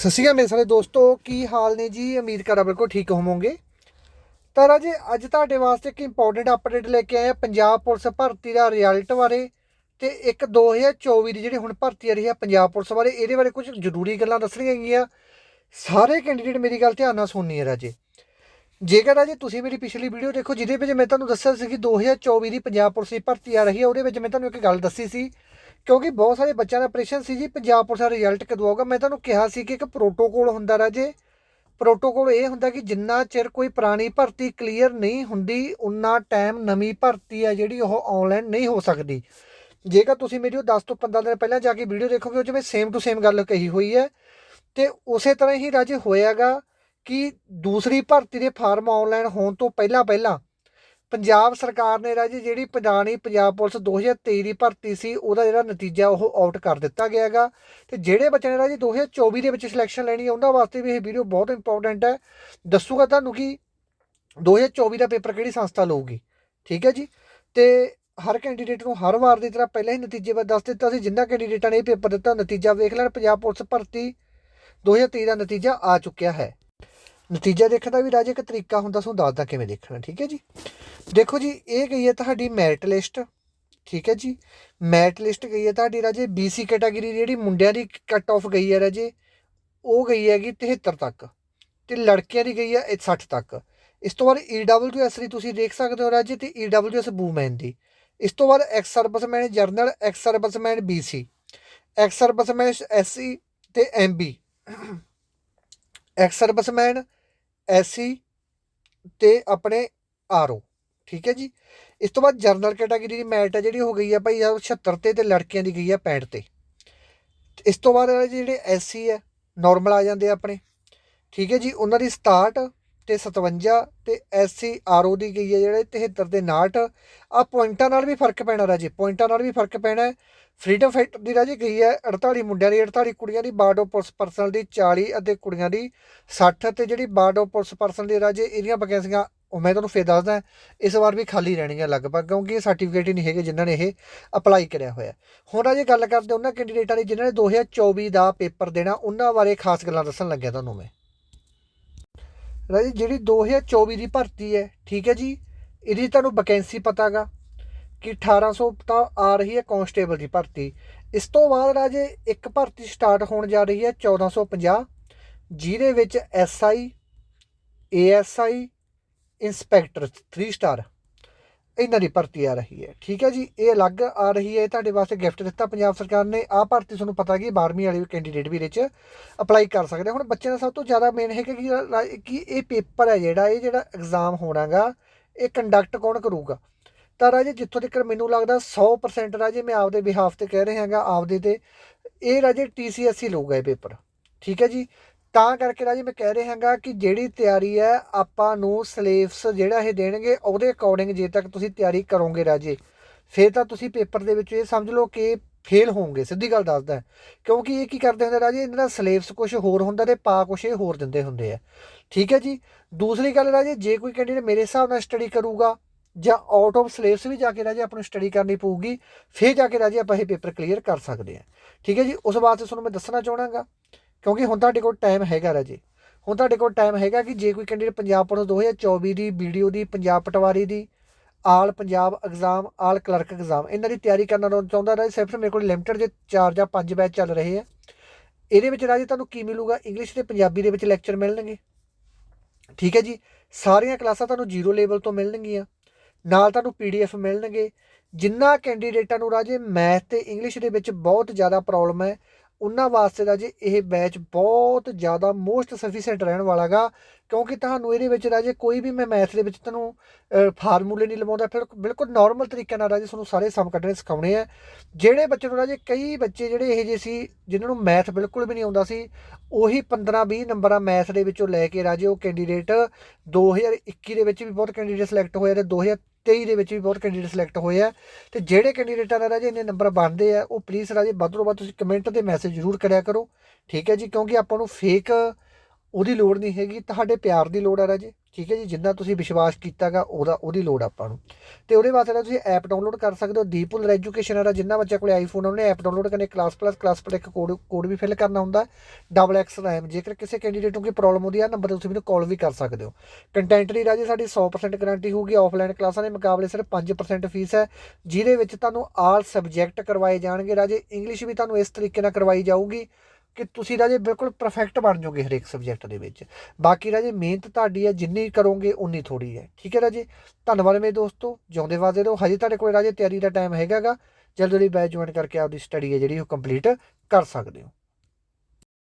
ਸਤਿ ਸ਼੍ਰੀ ਅਕਾਲ ਮੇਰੇ ਸਾਰੇ ਦੋਸਤੋ, ਕੀ ਹਾਲ ਨੇ ਜੀ? ਉਮੀਦ ਕਰਦਾ ਬਿਲਕੁਲ ਠੀਕ ਹੋਵੋਗੇ। ਤਾਂ ਰਾਜੇ, ਅੱਜ ਤੁਹਾਡੇ ਵਾਸਤੇ ਇੱਕ ਇੰਪੋਰਟੈਂਟ ਅਪਡੇਟ ਲੈ ਕੇ ਆਏ ਹਾਂ, ਪੰਜਾਬ ਪੁਲਿਸ ਭਰਤੀ ਦਾ ਰਿਜ਼ਲਟ ਬਾਰੇ ਤੇ ਇੱਕ 2024 ਦੀ ਜਿਹੜੀ ਹੁਣ ਭਰਤੀ ਆ ਰਹੀ ਹੈ ਪੰਜਾਬ ਪੁਲਿਸ ਬਾਰੇ, ਇਹਦੇ ਬਾਰੇ ਕੁਝ ਜ਼ਰੂਰੀ ਗੱਲਾਂ ਦੱਸਣੀਆਂ ਹੈਗੀਆਂ। ਸਾਰੇ ਕੈਂਡੀਡੇਟ ਮੇਰੀ ਗੱਲ ਧਿਆਨ ਨਾਲ ਸੁਣਨੀ ਹੈ ਰਾਜੇ। ਜੇਕਰ ਰਾਜੇ ਤੁਸੀਂ ਮੇਰੀ ਪਿਛਲੀ ਵੀਡੀਓ ਦੇਖੋ, ਜਿਹਦੇ ਵਿੱਚ ਮੈਂ ਤੁਹਾਨੂੰ ਦੱਸਿਆ ਸੀ ਕਿ 2024 ਦੀ ਪੰਜਾਬ ਪੁਲਿਸ ਦੀ ਭਰਤੀ ਆ ਰਹੀ ਹੈ ਉਹਦੇ ਵਿੱਚ ਮੈਂ ਤੁਹਾਨੂੰ ਇੱਕ ਗੱਲ ਦੱਸੀ ਸੀ, ਕਿਉਂਕਿ ਬਹੁਤ ਸਾਰੇ ਬੱਚਿਆਂ ਦਾ ਪ੍ਰੈਸ਼ਨ ਸੀ ਜੀ, ਪੰਜਾਬ ਪੁਲਿਸ ਦਾ ਰਿਜ਼ਲਟ ਕਦੋਂ ਆਊਗਾ? ਮੈਂ ਤੁਹਾਨੂੰ ਕਿਹਾ ਸੀ ਕਿ ਇੱਕ ਪ੍ਰੋਟੋਕੋਲ ਹੁੰਦਾ ਰਾਜੇ ਪ੍ਰੋਟੋਕੋਲ ਇਹ ਹੁੰਦਾ ਕਿ ਜਿੰਨਾ ਚਿਰ ਕੋਈ ਪੁਰਾਣੀ ਭਰਤੀ ਕਲੀਅਰ ਨਹੀਂ ਹੁੰਦੀ, ਉਨਾ ਟਾਈਮ ਨਵੀਂ ਭਰਤੀ ਆ ਜਿਹੜੀ ਉਹ ਆਨਲਾਈਨ ਨਹੀਂ ਹੋ ਸਕਦੀ। ਜੇਕਰ ਤੁਸੀਂ ਮੇਰੀ ਉਹ 10 ਤੋਂ 15 ਦਿਨ ਪਹਿਲਾਂ ਜਾ ਕੇ ਵੀਡੀਓ ਦੇਖੋਗੇ, ਉਹ 'ਚ ਮੈਂ ਸੇਮ ਟੂ ਸੇਮ ਗੱਲ ਕਹੀ ਹੋਈ ਹੈ, ਤੇ ਉਸੇ ਤਰ੍ਹਾਂ ਹੀ ਰਾਜੇ ਹੋਇਆਗਾ ਕਿ ਦੂਸਰੀ ਭਰਤੀ ਦੇ ਫਾਰਮ ਆਨਲਾਈਨ ਹੋਣ ਤੋਂ ਪਹਿਲਾਂ ਪਹਿਲਾਂ ਪੰਜਾਬ ਸਰਕਾਰ ਨੇ ਰਾਜੇ ਜਿਹੜੀ ਪੁਰਾਣੀ ਪੰਜਾਬ ਪੁਲਿਸ 2023 ਦੀ ਭਰਤੀ ਸੀ, ਉਹਦਾ ਜਿਹੜਾ ਨਤੀਜਾ ਉਹ ਆਊਟ ਕਰ ਦਿੱਤਾ ਗਿਆ ਹੈਗਾ। ਤੇ ਜਿਹੜੇ ਬੱਚਿਆਂ ਨੇ ਰਾਜੇ 2024 ਦੇ ਵਿੱਚ ਸਿਲੈਕਸ਼ਨ ਲੈਣੀ ਹੈ, ਉਹਨਾਂ ਵਾਸਤੇ ਵੀ ਇਹ ਵੀਡੀਓ ਬਹੁਤ ਇੰਪੋਰਟੈਂਟ ਹੈ। ਦੱਸੂਗਾ ਤੁਹਾਨੂੰ ਕਿ 2024 ਦਾ ਪੇਪਰ ਕਿਹੜੀ ਸੰਸਥਾ ਲਊਗੀ? ਠੀਕ ਹੈ ਜੀ? ਤੇ ਹਰ ਕੈਂਡੀਡੇਟ ਨੂੰ ਹਰ ਵਾਰ ਦੀ ਤਰ੍ਹਾਂ ਪਹਿਲਾਂ ਹੀ ਨਤੀਜੇ ਬਾਰੇ ਦੱਸ ਦਿੱਤਾ ਸੀ, ਜਿੰਨਾ ਕੈਂਡੀਡੇਟਾਂ ਨੇ ਇਹ ਪੇਪਰ ਦਿੱਤਾ, ਨਤੀਜਾ ਵੇਖ ਲੈਣ, ਪੰਜਾਬ ਪੁਲਿਸ ਭਰਤੀ 2023 ਦਾ ਨਤੀਜਾ ਆ ਚੁੱਕਿਆ ਹੈ। ਨਤੀਜਾ ਦੇਖਣ ਦਾ ਵੀ ਰਾਜੇ ਇੱਕ ਤਰੀਕਾ ਹੁੰਦਾ ਤੁਹਾਨੂੰ ਦੱਸਦਾ ਕਿਵੇਂ ਦੇਖਣਾ, ਠੀਕ ਹੈ ਜੀ? ਦੇਖੋ ਜੀ, ਇਹ ਗਈ ਹੈ ਤੁਹਾਡੀ ਮੈਰਿਟ ਲਿਸਟ ਠੀਕ ਹੈ ਜੀ? ਮੈਰਿਟ ਲਿਸਟ ਗਈ ਹੈ ਤੁਹਾਡੀ ਰਾਜੇ BC ਕੈਟਾਗਰੀ ਜਿਹੜੀ ਮੁੰਡਿਆਂ ਦੀ ਕੱਟ ਆਫ ਗਈ ਹੈ ਰਾਜੇ, ਉਹ ਗਈ ਹੈਗੀ 73 ਤੱਕ, ਤੇ ਲੜਕੀਆਂ ਦੀ ਗਈ ਹੈ ਇਹ 60 ਤੱਕ। ਇਸ ਤੋਂ ਬਾਅਦ EWS ਦੀ ਤੁਸੀਂ ਦੇਖ ਸਕਦੇ ਹੋ ਰਾਜੇ, ਤੇ EWS ਵੂਮੈਨ ਦੀ। ਇਸ ਤੋਂ ਬਾਅਦ ex serviceman general ex serviceman BC ex serviceman SC ਤੇ MB ਐਕਸ ਸਰਵਿਸਮੈਨ ਐਸਸੀ ਤੇ ਆਪਣੇ ਆਰਓ, ਠੀਕ ਹੈ ਜੀ? ਇਸ ਤੋਂ ਬਾਅਦ ਜਰਨਲ ਕੈਟਾਗਰੀ ਦੀ ਮੈਰਿਟ ਹੈ ਜਿਹੜੀ ਹੋ ਗਈ ਹੈ ਭਾਈ 76 ਤੇ ਤੇ ਲੜਕੀਆਂ ਦੀ ਗਈ ਹੈ 65 ਤੇ। ਤੇ ਇਸ ਤੋਂ ਬਾਅਦ ਜਿਹੜੇ ਐਸਸੀ ਹੈ ਨਾਰਮਲ ਆ ਜਾਂਦੇ ਆ ਆਪਣੇ, ਠੀਕ ਹੈ ਜੀ? ਉਹਨਾਂ ਦੀ 67 ਤੇ 57 ਤੇ ਐਸਸੀ ਆਰਓ ਦੀ ਗਈ ਹੈ ਜਿਹੜੇ 73 ਦੇ 69 ਆ ਪੁਆਇੰਟਾਂ ਨਾਲ ਵੀ ਫ਼ਰਕ ਪੈਣਾ ਰਾਜੇ, ਪੁਆਇੰਟਾਂ ਨਾਲ ਵੀ ਫ਼ਰਕ ਪੈਣਾ ਫਰੀडम ਫਾਈਟਰ ਦੀ ਰਾਜੇ ਗਈ ਹੈ? 48 ਮੁੰਡਿਆਂ ਦੀ 48 ਕੁੜੀਆਂ ਦੀ, ਬਾਰਡੋ ਪੁਲਿਸ ਪਰਸਨਲ ਦੀ 40 ਅਤੇ ਕੁੜੀਆਂ ਦੀ 60 ਤੇ ਜਿਹੜੀ ਬਾਰਡੋ ਪੁਲਿਸ ਪਰਸਨਲ ਦੀ ਰਾਜੇ, ਇਹਦੀਆਂ ਵੈਕੈਂਸੀਆਂ ਉਹ ਮੈਂ ਤੁਹਾਨੂੰ ਫੇਰ ਦੱਸਦਾ ਇਸ ਵਾਰ ਵੀ ਖਾਲੀ ਰਹਿਣਗੀਆਂ ਲਗਭਗ, ਕਿਉਂਕਿ ਇਹ ਸਰਟੀਫਿਕੇਟ ਹੀ ਨਹੀਂ ਹੈਗੇ ਜਿਨ੍ਹਾਂ ਨੇ ਇਹ ਅਪਲਾਈ ਕਰਿਆ ਹੋਇਆ ਹੁਣ ਰਾਜੇ ਗੱਲ ਕਰਦੇ ਉਹਨਾਂ ਕੈਂਡੀਡੇਟਾਂ ਦੀ, ਜਿਨ੍ਹਾਂ ਨੇ 2024 ਦਾ ਪੇਪਰ ਦੇਣਾ, ਉਹਨਾਂ ਬਾਰੇ ਖਾਸ ਗੱਲਾਂ ਦੱਸਣ ਲੱਗਿਆ ਤੁਹਾਨੂੰ ਮੈਂ। ਰਾਜੇ, ਜਿਹੜੀ 2024 ਦੀ ਭਰਤੀ ਹੈ, ਠੀਕ ਹੈ ਜੀ? ਇਹਦੀ ਤੁਹਾਨੂੰ ਵੈਕੈਂਸੀ ਪਤਾਗਾ ਕਿ 1800 ਤਾਂ ਆ ਰਹੀ ਹੈ ਕਾਂਸਟੇਬਲ ਦੀ ਭਰਤੀ। ਇਸ ਤੋਂ ਬਾਅਦ ਰਾਜੇ, ਇੱਕ ਭਰਤੀ ਸਟਾਰਟ ਹੋਣ ਜਾ ਰਹੀ ਹੈ 1450 ਜਿਹਦੇ ਵਿੱਚ ਐਸਆਈ ਏਐਸਆਈ ਇੰਸਪੈਕਟਰ 3 ਸਟਾਰ ਇਹਨਾਂ ਦੀ ਭਰਤੀ ਆ ਰਹੀ ਹੈ। ਠੀਕ ਹੈ ਜੀ, ਇਹ ਅਲੱਗ ਆ ਰਹੀ ਹੈ ਤੁਹਾਡੇ ਵਾਸਤੇ ਗਿਫਟ ਦਿੱਤਾ ਪੰਜਾਬ ਸਰਕਾਰ ਨੇ। ਆਹ ਭਰਤੀ ਤੁਹਾਨੂੰ ਪਤਾ ਕਿ 12ਵੀਂ ਵਾਲੇ ਕੈਂਡੀਡੇਟ ਵੀ ਇਹਦੇ 'ਚ ਅਪਲਾਈ ਕਰ ਸਕਦੇ ਹੁਣ ਬੱਚਿਆਂ ਦਾ ਸਭ ਤੋਂ ਜ਼ਿਆਦਾ ਮੇਨ ਹੈ ਕਿ ਰਾ- ਕਿ ਇਹ ਪੇਪਰ ਹੈ ਜਿਹੜਾ, ਇਹ ਜਿਹੜਾ ਐਗਜ਼ਾਮ ਹੋਣਾਗਾ, ਇਹ ਕੰਡਕਟ ਕੌਣ ਕਰੂਗਾ? ਤਾਂ ਰਾਜੇ ਜਿੱਥੋਂ ਤੱਕ ਮੈਨੂੰ ਲੱਗਦਾ 100% ਰਾਜੇ ਮੈਂ ਆਪਦੇ ਬਿਹਾਫ ਤੇ ਕਹਿ ਰਿਹਾ ਹਾਂਗਾ, ਆਪਦੇ ਤੇ। ਇਹ ਰਾਜੇ TCSC ਲਊਗਾ ਇਹ ਪੇਪਰ ਠੀਕ ਹੈ ਜੀ ਤਾਂ ਕਰਕੇ ਰਾਜੇ ਮੈਂ ਕਹਿ ਰਿਹਾ ਕਿ ਜਿਹੜੀ ਤਿਆਰੀ ਹੈ, ਆਪਾਂ ਨੂੰ ਸਿਲੇਬਸ ਜਿਹੜਾ ਇਹ ਦੇਣਗੇ, ਉਹਦੇ ਅਕੋਰਡਿੰਗ ਜੇ ਤੱਕ ਤੁਸੀਂ ਤਿਆਰੀ ਕਰੋਗੇ ਰਾਜੇ। ਫਿਰ ਤਾਂ ਤੁਸੀਂ ਪੇਪਰ ਦੇ ਵਿੱਚ ਇਹ ਸਮਝ ਲਓ ਕਿ ਫੇਲ ਹੋਵੋਗੇ, ਸਿੱਧੀ ਗੱਲ ਦੱਸਦਾ ਕਿਉਂਕਿ ਇਹ ਕੀ ਕਰਦੇ ਹੁੰਦੇ ਰਾਜੇ? ਇਹਨਾਂ ਦਾ ਸਿਲੇਬਸ ਕੁਝ ਹੋਰ ਹੁੰਦਾ ਤੇ ਪਾ ਕੁਝ ਇਹ ਹੋਰ ਦਿੰਦੇ ਹੁੰਦੇ ਆ। ਠੀਕ ਹੈ ਜੀ? ਦੂਸਰੀ ਗੱਲ ਰਾਜੇ, ਜੇ ਕੋਈ ਕੈਂਡੀਡੇਟ ਮੇਰੇ ਹਿਸਾਬ ਨਾਲ ਸਟੱਡੀ ਕਰੂਗਾ, ਜਾਂ ਆਊਟ ਆਫ ਸਿਲੇਬਸ ਵੀ ਜਾ ਕੇ ਰਾਜੇ ਆਪਾਂ ਨੂੰ ਸਟੱਡੀ ਕਰਨੀ ਪਊਗੀ, ਫਿਰ ਜਾ ਕੇ ਰਾਜੇ ਆਪਾਂ ਇਹ ਪੇਪਰ ਕਲੀਅਰ ਕਰ ਸਕਦੇ ਹਾਂ। ਠੀਕ ਹੈ ਜੀ? ਉਸ ਵਾਸਤੇ ਤੁਹਾਨੂੰ ਮੈਂ ਦੱਸਣਾ ਚਾਹਣਾਗਾ ਕਿਉਂਕਿ ਹੁਣ ਤੁਹਾਡੇ ਕੋਲ ਟਾਈਮ ਹੈਗਾ ਰਾਜੇ। ਹੁਣ ਤੁਹਾਡੇ ਕੋਲ ਟਾਈਮ ਹੈਗਾ ਕਿ ਜੇ ਕੋਈ ਕੈਂਡੀਡੇਟ ਪੰਜਾਬ ਪੁਲਿਸ 2024 ਦੀ ਵੀਡੀਓ ਦੀ, ਪੰਜਾਬ ਪਟਵਾਰੀ ਦੀ, all Punjab exam all clerk exam ਇਹਨਾਂ ਦੀ ਤਿਆਰੀ ਕਰਨਾ ਚਾਹੁੰਦਾ ਰਾਜੇ, ਸਿਰਫ ਮੇਰੇ ਕੋਲ ਲਿਮਟਿਡ ਜੇ 4 ਜਾਂ 5 ਬੈਚ ਚੱਲ ਰਹੇ ਆ। ਇਹਦੇ ਵਿੱਚ ਰਾਜੇ ਤੁਹਾਨੂੰ ਕੀ ਮਿਲੂਗਾ? ਇੰਗਲਿਸ਼ ਤੇ ਪੰਜਾਬੀ ਦੇ ਵਿੱਚ ਲੈਕਚਰ ਮਿਲਣਗੇ। ਠੀਕ ਹੈ ਜੀ? ਸਾਰੀਆਂ ਕਲਾਸਾਂ ਤੁਹਾਨੂੰ ਜ਼ੀਰੋ ਲੈਵਲ ਤੋਂ ਮਿਲਣਗੀਆਂ। ਨਾਲ ਤੁਹਾਨੂੰ ਪੀਡੀਐਫ ਮਿਲਣਗੇ। ਜਿੰਨਾ ਕੈਂਡੀਡੇਟਾਂ ਨੂੰ ਰਾਜੇ ਮੈਥ ਤੇ ਇੰਗਲਿਸ਼ ਦੇ ਵਿੱਚ ਬਹੁਤ ਜ਼ਿਆਦਾ ਪ੍ਰੋਬਲਮ ਹੈ। ਉਹਨਾਂ ਵਾਸਤੇ ਰਾਜੇ ਇਹ ਬੈਚ ਬਹੁਤ ਜ਼ਿਆਦਾ ਮੋਸਟ ਸਫੀਸ਼ੀਐਂਟ ਰਹਿਣ ਵਾਲਾਗਾ, ਕਿਉਂਕਿ ਤੁਹਾਨੂੰ ਇਹਦੇ ਵਿੱਚ ਰਾਜੇ ਕੋਈ ਵੀ ਮੈਂ ਮੈਥ ਦੇ ਵਿੱਚ ਤੁਹਾਨੂੰ ਫਾਰਮੂਲੇ ਨਹੀਂ ਲਵਾਉਂਦਾ, ਫਿਰ ਬਿਲਕੁਲ ਨਾਰਮਲ ਤਰੀਕੇ ਨਾਲ ਰਾਜੇ ਤੁਹਾਨੂੰ ਸਾਰੇ ਸਮ ਕੱਢਣੇ ਸਿਖਾਉਣੇ ਆ। ਜਿਹੜੇ ਬੱਚੇ ਨੂੰ ਰਾਜੇ ਕਈ ਬੱਚੇ ਜਿਹੜੇ ਇਹ ਜਿਹੇ ਸੀ, ਜਿਨ੍ਹਾਂ ਨੂੰ ਮੈਥ ਬਿਲਕੁਲ ਵੀ ਨਹੀਂ ਆਉਂਦਾ ਸੀ, ਉਹੀ 15 20 ਨੰਬਰਾਂ ਮੈਥ ਦੇ ਵਿੱਚੋਂ ਲੈ ਕੇ ਰਾਜੇ ਉਹ ਕੈਂਡੀਡੇਟ 2021 ਦੇ ਵਿੱਚ ਵੀ ਬਹੁਤ ਕੈਂਡੀਡੇਟ ਸਿਲੈਕਟ ਹੋਏ ਤੇ 2023 ਦੇ ਵਿੱਚ ਵੀ ਬਹੁਤ ਕੈਂਡੀਡੇਟ ਸਿਲੈਕਟ ਹੋਏ ਆ। ਤੇ ਜਿਹੜੇ ਕੈਂਡੀਡੇਟਾਂ ਦਾ ਰਾਜੇ ਇਹਨੇ ਨੰਬਰ ਬਣਦੇ ਆ, ਉਹ ਪਲੀਜ਼ ਰਾਜੇ, ਵੱਧ ਤੋਂ ਵੱਧ ਤੁਸੀਂ ਕਮੈਂਟ ਤੇ ਮੈਸੇਜ ਜ਼ਰੂਰ ਕਰਿਆ ਕਰੋ। ਠੀਕ ਹੈ ਜੀ, ਕਿਉਂਕਿ ਆਪਾਂ ਨੂੰ ਫੇਕ ਉਹਦੀ ਲੋੜ ਨਹੀਂ ਹੈਗੀ, ਤੁਹਾਡੇ ਪਿਆਰ ਦੀ ਲੋੜ ਹੈ ਰਾਜੇ, ਠੀਕ ਹੈ ਜੀ, ਜਿੰਨਾ ਤੁਸੀਂ ਵਿਸ਼ਵਾਸ ਕੀਤਾਗਾ, ਉਹਦਾ, ਉਹਦੀ ਲੋੜ ਆਪਾਂ ਨੂੰ। ਤੇ ਉਹਦੇ ਵਾਸਤੇ ਨਾ ਤੁਸੀਂ ਐਪ ਡਾਊਨਲੋਡ ਕਰ ਸਕਦੇ ਹੋ, ਦੀਪੁਲ ਐਜੂਕੇਸ਼ਨ ਵਾਲਾ ਜਿੰਨਾ ਬੱਚਾ ਕੋਲੇ ਆਈਫੋਨ ਉਹਨੇ ਐਪ ਡਾਊਨਲੋਡ ਕਰਨੇ ਕਲਾਸ ਪਲੱਸ ਕਲਾਸ ਪਰ ਇੱਕ ਕੋਡ ਕੋਡ ਵੀ ਫਿਲ ਕਰਨਾ ਹੁੰਦਾ ਡਬਲ ਐਕਸ ਰੈਮ ਜੇਕਰ ਕਿਸੇ ਕੈਂਡੀਡੇਟ ਨੂੰ ਕੋਈ ਪ੍ਰੋਬਲਮ ਹੁੰਦੀ ਆ ਨੰਬਰ ਤੇ ਤੁਸੀਂ ਮੈਨੂੰ ਕਾਲ ਵੀ ਕਰ ਸਕਦੇ ਹੋ। ਕੰਟੈਂਟ ਦੀ ਰਾਜੇ ਸਾਡੀ 100% ਗਾਰੰਟੀ ਹੋਊਗੀ ਆਫਲਾਈਨ ਕਲਾਸਾਂ ਦੇ ਮੁਕਾਬਲੇ ਸਿਰਫ 5% ਫੀਸ ਹੈ, ਜਿਹਦੇ ਵਿੱਚ ਤੁਹਾਨੂੰ ਆਲ ਸਬਜੈਕਟ ਕਰਵਾਏ ਜਾਣਗੇ ਰਾਜੇ ਇੰਗਲਿਸ਼ ਵੀ ਤੁਹਾਨੂੰ ਇਸ ਤਰੀਕੇ ਨਾਲ ਕਰਵਾਈ ਜਾਊਗੀ। ਕਿ ਤੁਸੀਂ ਰਾਜੇ ਬਿਲਕੁਲ ਪਰਫੈਕਟ ਬਣ ਜਾਓਗੇ ਹਰੇਕ ਸਬਜੈਕਟ ਦੇ ਵਿੱਚ। ਬਾਕੀ ਰਾਜੇ ਮਿਹਨਤ ਤੁਹਾਡੀ ਹੈ, ਜਿੰਨੀ ਕਰੋਗੇ ਉਨੀ ਥੋੜੀ ਹੈ। ਠੀਕ ਹੈ ਰਾਜੇ? ਧੰਨਵਾਦ ਮੇਰੇ ਦੋਸਤੋ। ਜਿਉਂਦੇ ਵਾਦੇ ਰਹੋ। ਹਜੇ ਤੁਹਾਡੇ ਕੋਲ ਰਾਜੇ ਤਿਆਰੀ ਦਾ ਟਾਈਮ ਹੈਗਾਗਾ। ਜਲਦੀ ਜਲਦੀ ਬੈਚ ਜੁਆਇਨ ਕਰਕੇ ਆਪਦੀ ਸਟੱਡੀ ਹੈ ਜਿਹੜੀ ਉਹ ਕੰਪਲੀਟ ਕਰ ਸਕਦੇ ਹੋ।